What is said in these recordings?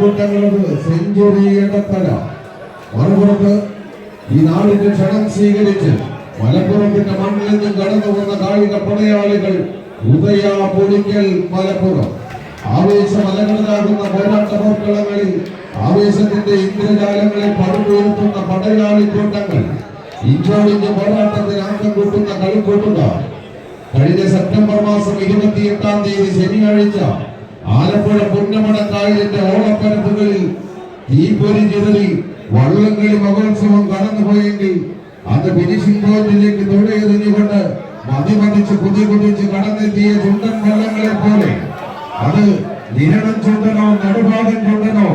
കൂട്ടങ്ങളുടെ century Edathala. മറുപുറത്ത് ഈ നാടിന്റെ ക്ഷണം സ്വീകരിച്ച് മലപ്പുറത്തിന്റെ മണ്ണിൽ നിന്നും കടന്നു വന്ന കായിക പടയാളികൾ ഉദയ പൊടിക്കൽ മലപ്പുറം. ആവേശം അലകടലാകുന്ന പോരാട്ട പോർക്കളങ്ങളിൽ ആവേശത്തിന്റെ ഇന്ദ്രജാലങ്ങളെ പടുത്തുയർത്തുന്ന പടയാളി കൂട്ടങ്ങൾ. ഇഞ്ചോടിഞ്ച് പോരാട്ടത്തിന് ആക്കം കൂട്ടുന്ന കളിക്കൂട്ടുകാർ. കഴിഞ്ഞ സെപ്റ്റംബർ മാസം ഇരുപത്തിയെട്ടാം തീയതി ശനിയാഴ്ച ആലപ്പുഴ പുന്നമടക്കായലിന്റെ ഓളപ്പരപ്പുകളിൽ തീപ്പൊരി ചിതറി വള്ളംകളി മഹോത്സവം കടന്നുപോയെങ്കിൽ അത് ഫിനിഷിംഗ് പോയിന്റിലേക്ക് തൊഴിലെറിഞ്ഞുകൊണ്ട് മതിമതിച്ച് കുതി കുതിച്ച് കടന്നെത്തിയ ചുണ്ടൻ വള്ളങ്ങളെ പോലെ. അത് നിരണം ചുണ്ടനോ നടുഭാഗം ചുണ്ടനോ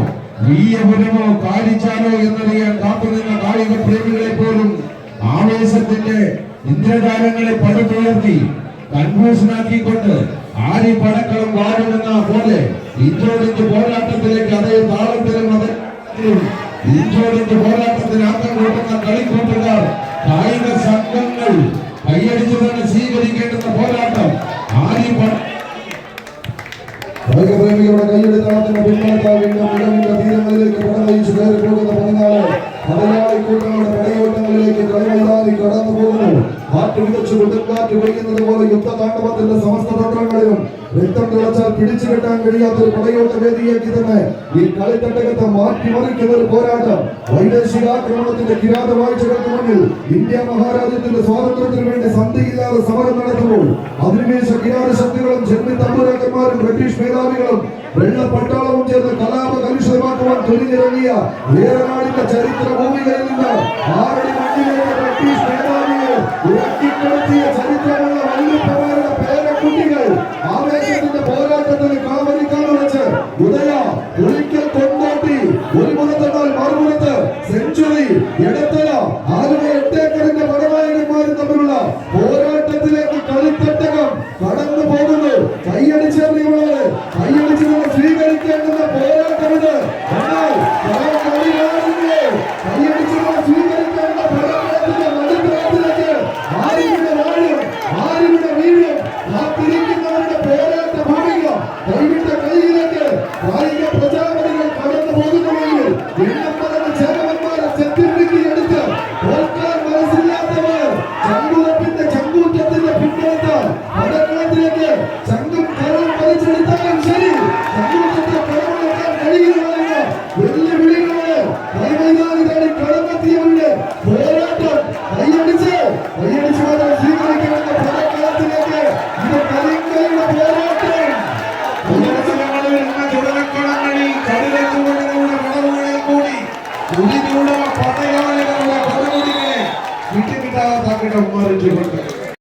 വീയപുരമോ കാലിച്ചാലോ എന്നറിയാൻ കാത്തുനിന്ന കായിക പ്രേമികളെ പോലും ആവേശത്തിന്റെ ഇന്ദ്രജാലങ്ങളെ പടുത്തുയർത്തി കൺഫ്യൂഷനാക്കിക്കൊണ്ട് ആരി പടക്കളം വാഴുമെന്ന പോലെ ഇഞ്ചോടിഞ്ച് പോരാട്ടത്തിലേക്ക് അതേ താളത്തിലും അതേ ഇഞ്ചോടിഞ്ച് പോരാട്ടത്തിന് ആക്കം കൂട്ടുന്ന കളിക്കൂട്ടുകാർ കായിക സംഘങ്ങൾ കൈയടിച്ചു തന്നെ സ്വീകരിക്കേണ്ടുന്ന പോരാട്ടം. ആരി പട കായികപ്രേമികളുടെ കൈയുടെ താളത്തിന് കാറ്റ് വിതച്ചു കൊടുങ്കാറ്റ് പെയ്യുന്നത് പോലെ യുദ്ധതാണ്ഡവത്തിന്റെ സമസ്ത തന്ത്രങ്ങളിലും രക്തം തിളച്ചാൽ പിടിച്ചു കെട്ടാൻ കഴിയാത്ത ഒരു പടയോട്ട വേദിയാക്കി തന്നെ ഈ കളിത്തട്ടകത്തെ മാറ്റിമറിക്കുന്ന ഒരു പോരാട്ടം. വൈദേശികാക്രമണത്തിന്റെ കിരാത വാഴ്ചകൾക്ക് മുന്നിൽ ഇന്ത്യ മഹാരാജ്യത്തിന്റെ സ്വാതന്ത്ര്യത്തിന് വേണ്ടി സന്ധിയില്ലാതെ സമരം നടത്തുമ്പോൾ അധിനിവേശ കിരാത ശക്തികളും ജന്മി തമ്പുരാക്കന്മാരും ബ്രിട്ടീഷ് മേധാവികളും വെള്ള പട്ടാളവും ചേർന്ന് കലാപ കലുഷിതമാക്കുവാൻ തുനിഞ്ഞിറങ്ങിയ ഏറനാടിന്റെ ചരിത്ര ഭൂമികളിൽ നിന്ന് ആറടി ബ്രിട്ടീഷ് മേധാവിയെ ഉറക്കിക്കിടത്തിയ ചരിത്രമുള്ള വല്ലുപ്പമാരുടെ പേരക്കുട്ടികൾ ആവേശത്തിന്റെ പോരാട്ടത്തിൽ കാവലിക്കാൻ ഉദയ ഒരിക്കൽ ഒരു പുറത്തെന്നാൽ മറുപുറത്ത് സെഞ്ചുറി ഇടത്തല ആലുവ എട്ടേക്കറിന്റെ പടനായകന്മാരും തമ്മിലുള്ള പോരാട്ടത്തിലേക്ക് കളിത്തട്ടകം കടന്നു പോകുന്നു പോരാട്ടം കൈയടിച്ച് കൈയടിച്ച് മാത്രം സ്വീകരിക്കണമെന്ന പടക്കളത്തിലേക്ക് ഇത് കരിങ്കലിന്റെ പോരാട്ടം. ചുടലക്കളങ്ങളിൽ കടിലെത്തുകൊണ്ടുള്ള പടവുകളിൽ കൂടി ഉരിഞ്ഞൂടുന്ന പടയാളികളുടെ പടമുടികളെ വിട്ടുകിട്ടാതെ തങ്ങളുടെ ഉമ്മറിച്ചുകൊണ്ട്